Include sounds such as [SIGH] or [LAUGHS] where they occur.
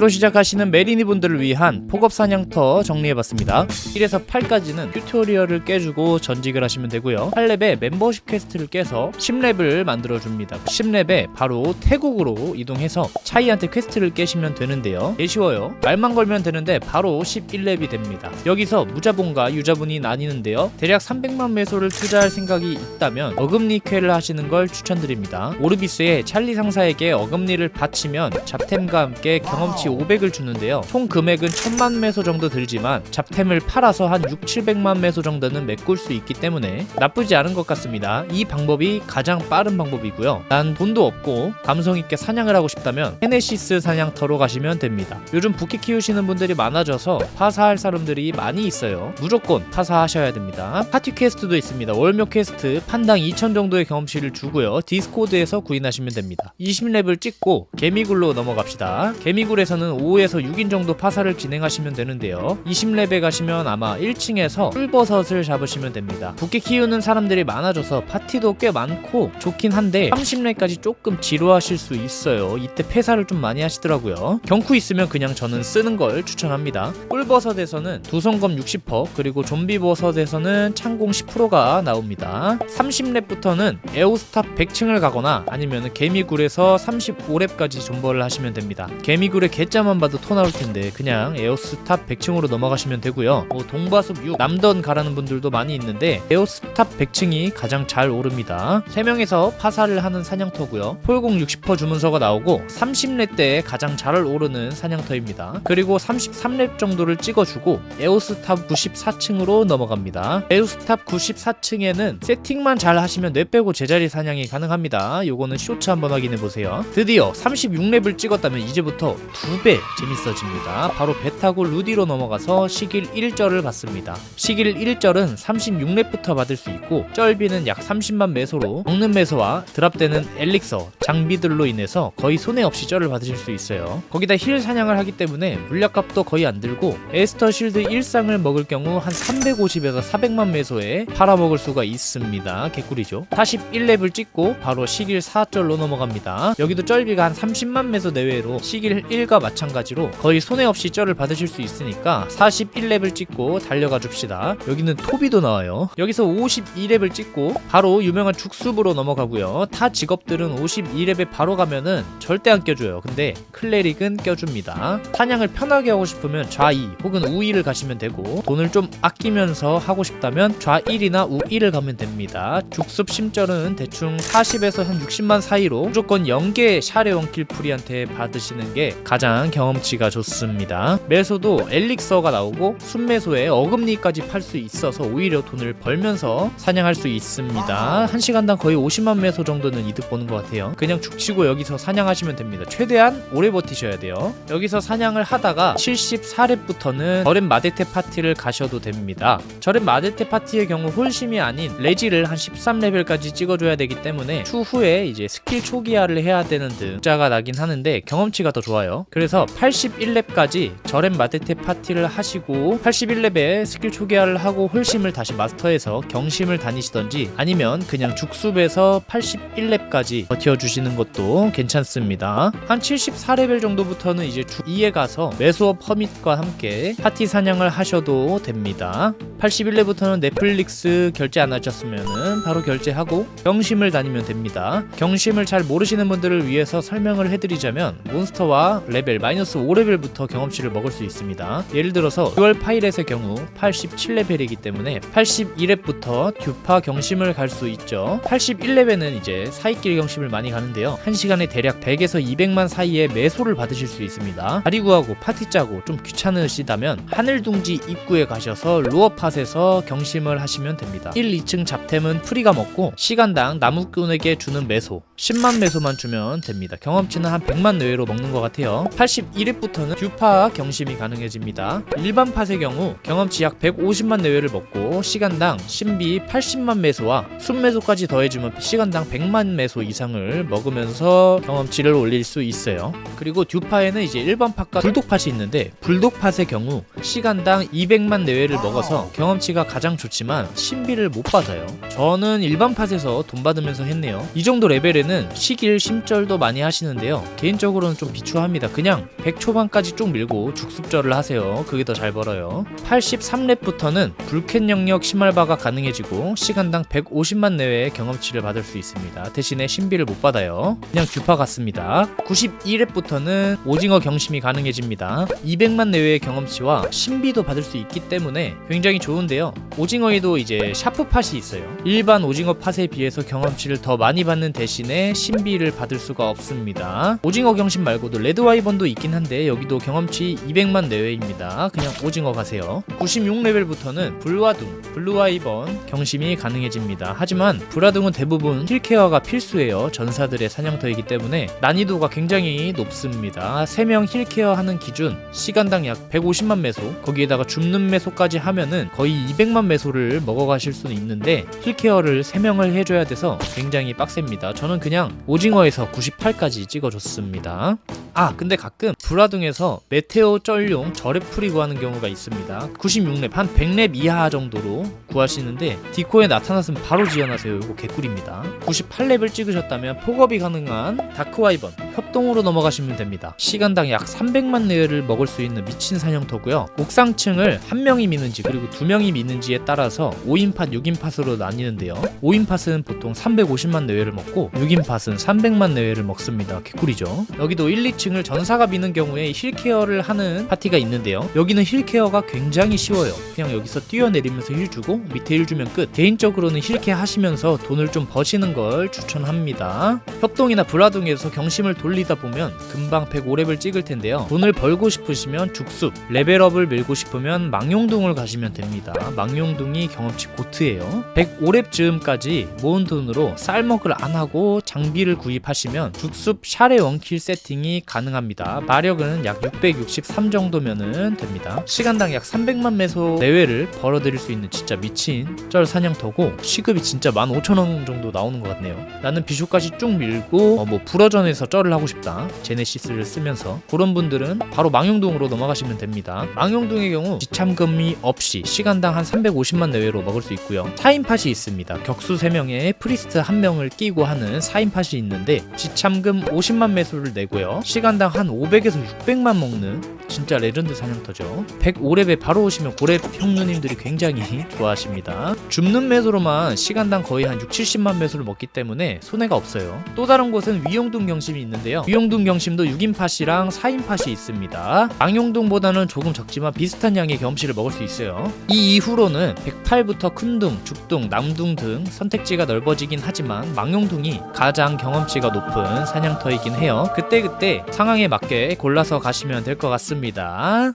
로 시작하시는 메리니 분들을 위한 폭업 사냥터 정리해봤습니다. 1에서 8까지는 튜토리얼을 깨주고 전직을 하시면 되고요. 8렙에 멤버십 퀘스트를 깨서 10렙을 만들어줍니다. 10렙에 바로 태국으로 이동해서 차이한테 퀘스트를 깨시면 되는데요. 예 쉬워요. 말만 걸면 되는데 바로 11렙이 됩니다. 여기서 무자본과 유자본이 나뉘는데요. 대략 300만 매소를 투자할 생각이 있다면 어금니 퀘를 하시는 걸 추천드립니다. 오르비스의 찰리 상사에게 어금니를 바치면 잡템과 함께 경험치 500을 주는데요. 총 금액은 1000만 매소 정도 들지만 잡템을 팔아서 한 6, 700만 매소 정도는 메꿀 수 있기 때문에 나쁘지 않은 것 같습니다. 이 방법이 가장 빠른 방법이고요. 난 돈도 없고 감성 있게 사냥을 하고 싶다면 헤네시스 사냥터로 가시면 됩니다. 요즘 부캐 키우시는 분들이 많아져서 파사할 사람들이 많이 있어요. 무조건 파사하셔야 됩니다. 파티 퀘스트도 있습니다. 월묘 퀘스트 판당 2000 정도의 경험치를 주고요. 디스코드에서 구인하시면 됩니다. 20렙을 찍고 개미굴로 넘어갑시다. 개미굴에서는 5에서 6인 정도 파사를 진행하시면 되는데요. 20렙에 가시면 아마 1층에서 꿀버섯을 잡으시면 됩니다. 부캐 키우는 사람들이 많아져서 파티도 꽤 많고 좋긴 한데 30렙까지 조금 지루하실 수 있어요. 이때 폐사를 좀 많이 하시더라고요. 경쿠 있으면 그냥 저는 쓰는 걸 추천합니다. 꿀버섯에서는 두성검 60% 그리고 좀비버섯에서는 창공 10%가 나옵니다. 30렙부터는 에오스탑 100층을 가거나 아니면 개미굴에서 35렙까지 존버를 하시면 됩니다. 개미굴의 개 짜만 봐도 토 나올 텐데 그냥 에오스탑 100층으로 넘어가시면 되고요. 뭐 동바숲 6 남던 가라는 분들도 많이 있는데 에오스탑 100층이 가장 잘 오릅니다. 3명에서 파사를 하는 사냥터고요. 폴공 60% 주문서가 나오고 30렙 때에 가장 잘 오르는 사냥터입니다. 그리고 33렙 정도를 찍어주고 에오스탑 94층으로 넘어갑니다. 에오스탑 94층에는 세팅만 잘 하시면 뇌 빼고 제자리 사냥이 가능합니다. 요거는 쇼츠 한번 확인해 보세요. 드디어 36렙을 찍었다면 이제부터 두배 재밌어집니다. 바로 배 타고 루디로 넘어가서 시길 1절을 받습니다. 시길 1절은 36렙부터 받을 수 있고 쩔비는 약 30만 매소로 먹는 매소와 드랍되는 엘릭서, 장비들로 인해서 거의 손해 없이 쩔을 받으실 수 있어요. 거기다 힐 사냥을 하기 때문에 물약값도 거의 안 들고 에스터 실드 1쌍을 먹을 경우 한 350에서 400만 매소에 팔아먹을 수가 있습니다. 개꿀이죠. 41렙을 찍고 바로 시길 4절로 넘어갑니다. 여기도 쩔비가 한 30만 매소 내외로 시길 1과 마찬가지로 거의 손해 없이 쩔을 받으실 수 있으니까 41렙을 찍고 달려가 줍시다. 여기는 토비도 나와요. 여기서 52렙을 찍고 바로 유명한 죽숲으로 넘어가고요. 타 직업들은 52렙에 바로 가면은 절대 안 껴줘요. 근데 클레릭은 껴줍니다. 사냥을 편하게 하고 싶으면 좌2 혹은 우2를 가시면 되고 돈을 좀 아끼면서 하고 싶다면 좌1이나 우1을 가면 됩니다. 죽숲 심절은 대충 40에서 한 60만 사이로 무조건 0개 샤레 원킬 프리한테 받으시는 게 가장 경험치가 좋습니다. 매소도 엘릭서가 나오고 순매소에 어금니까지 팔 수 있어서 오히려 돈을 벌면서 사냥할 수 있습니다. 한 시간당 거의 50만 매소 정도는 이득 보는 것 같아요. 그냥 죽치고 여기서 사냥하시면 됩니다. 최대한 오래 버티셔야 돼요. 여기서 사냥을 하다가 74렙부터는 저렘 마데테 파티를 가셔도 됩니다. 저렘 마데테 파티의 경우 홀심이 아닌 레지를 한 13레벨까지 찍어줘야 되기 때문에 추후에 이제 스킬 초기화를 해야 되는 등 자가 나긴 하는데 경험치가 더 좋아요. 그래서 81렙까지 저렘 마데테 파티를 하시고 81렙에 스킬 초기화를 하고 홀심을 다시 마스터해서 경심을 다니시던지 아니면 그냥 죽숲에서 81렙까지 버텨주시는 것도 괜찮습니다. 한 74레벨 정도부터는 이제 주 2에 가서 매수업 허밋과 함께 파티 사냥을 하셔도 됩니다. 81레부터는 넷플릭스 결제 안 하셨으면 바로 결제하고 경심을 다니면 됩니다. 경심을 잘 모르시는 분들을 위해서 설명을 해드리자면 몬스터와 레벨 마이너스 5레벨부터 경험치를 먹을 수 있습니다. 예를 들어서 듀얼 파이렛의 경우 87레벨이기 때문에 82렙부터 듀파 경심을 갈 수 있죠. 81레벨은 이제 사이길 경심을 많이 가는데요. 한 시간에 대략 100에서 200만 사이에 매소를 받으실 수 있습니다. 다리 구하고 파티 짜고 좀 귀찮으시다면 하늘둥지 입구에 가셔서 루어 팟에서 경심을 하시면 됩니다. 1, 2층 잡템은 프리가 먹고 시간당 나무꾼에게 주는 매소 10만 매소만 주면 됩니다. 경험치는 한 100만 내외로 먹는 것 같아요. 81렙부터는 듀파 경심이 가능해집니다. 일반 팟의 경우 경험치 약 150만 내외를 먹고 시간당 신비 80만 매소와 순매소까지 더해주면 시간당 100만 매소 이상을 먹으면서 경험치를 올릴 수 있어요. 그리고 듀파에는 이제 일반 팟과 불독 팟이 있는데 불독 팟의 경우 시간당 200만 내외를 먹어서 경험치가 가장 좋지만 신비를 못 받아요. 저는 일반 팟에서 돈 받으면서 했네요. 이 정도 레벨에는 시길 심절도 많이 하시는데요. 개인적으로는 좀 비추합니다. 그냥 그냥 100 초반까지 쭉 밀고 죽습절을 하세요. 그게 더 잘 벌어요. 83렙부터는 불캔 영역 심할바가 가능해지고 시간당 150만 내외의 경험치를 받을 수 있습니다. 대신에 신비를 못 받아요. 그냥 듀파 같습니다. 92렙부터는 오징어 경심이 가능해집니다. 200만 내외의 경험치와 신비도 받을 수 있기 때문에 굉장히 좋 은데요. 오징어에도 이제 샤프 팟이 있어요. 일반 오징어 팟에 비해서 경험치를 더 많이 받는 대신에 신비를 받을 수가 없습니다. 오징어 경심 말고도 레드 와이번도 있긴 한데 여기도 경험치 200만 내외입니다. 그냥 오징어 가세요. 96레벨부터는 불화둥, 블루와이번 경심이 가능해집니다. 하지만 불화둥은 대부분 힐케어가 필수예요. 전사들의 사냥터이기 때문에 난이도가 굉장히 높습니다. 3명 힐케어 하는 기준 시간당 약 150만 매소 거기에다가 줍는 매소까지 하면은 거의 200만 매소를 먹어가실 수는 있는데 힐케어를 3명을 해줘야 돼서 굉장히 빡셉니다. 저는 그냥 오징어에서 98까지 찍어줬습니다. 아 근데 가끔 불화둥에서 메테오 쩔용 저랩 풀이 구하는 경우가 있습니다. 96렙 한 100렙 이하 정도로 구하시는데 디코에 나타났으면 바로 지원하세요. 이거 개꿀입니다. 98렙을 찍으셨다면 폭업이 가능한 다크와이번 협동으로 넘어가시면 됩니다. 시간당 약 300만 레어를 먹을 수 있는 미친 사냥터고요. 옥상층을 한 명이 미는지 그리고 두 명이 미는지에 따라서 5인팟 6인팟으로 나뉘는데요. 5인팟은 보통 350만 내외를 먹고 6인팟은 300만 내외를 먹습니다. 개꿀이죠. 여기도 1, 2 층을 전사가 미는 경우에 힐케어를 하는 파티가 있는데요. 여기는 힐케어가 굉장히 쉬워요. 그냥 여기서 뛰어내리면서 힐 주고 밑에 힐 주면 끝. 개인적으로는 힐케 하시면서 돈을 좀 버시는 걸 추천합니다. 협동이나 불화동에서 경심을 돌리다 보면 금방 105렙을 찍을 텐데요. 돈을 벌고 싶으시면 죽습 레벨업을 밀고 싶으면 망용둥을 가시면 됩니다. 망용둥이 경험치 고트예요. 105렙 즈음까지 모은 돈으로 쌀먹을 안 하고 장비를 구입하시면 죽습 샤레 원킬 세팅이 가능합니다. 마력은 약 663 정도면은 됩니다. 시간당 약 300만 매소 내외를 벌어들일 수 있는 진짜 미친 쩔 사냥터고 시급이 진짜 15,000원 정도 나오는 것 같네요. 나는 비쇼까지 쭉 밀고 어, 뭐 불어전에서 쩔을 하고 싶다. 제네시스를 쓰면서. 그런 분들은 바로 망용둥으로 넘어가시면 됩니다. 망용둥의 경우 지참금이 없이 시간당 한 350만 내외로 먹을 수 있고요. 4인팟이 있습니다. 격수 3명에 프리스트 1명을 끼고 하는 4인팟이 있는데 지참금 50만 매수를 내고요. 시 간당 한 500에서 600만 먹는 진짜 레전드 사냥터죠. 105렙에 바로 오시면 고렙 형누님들이 굉장히 [LAUGHS] 좋아하십니다. 줍는 매수로만 시간당 거의 한 6, 70만 매수를 먹기 때문에 손해가 없어요. 또 다른 곳은 위용둥 경심이 있는데요. 위용둥 경심도 6인 팟이랑 4인 팟이 있습니다. 망용둥보다는 조금 적지만 비슷한 양의 경험치를 먹을 수 있어요. 이 이후로는 108부터 큰둥, 죽둥, 남둥 등 선택지가 넓어지긴 하지만 망용둥이 가장 경험치가 높은 사냥터이긴 해요. 그때그때 상황에 맞게 골라서 가시면 될 것 같습니다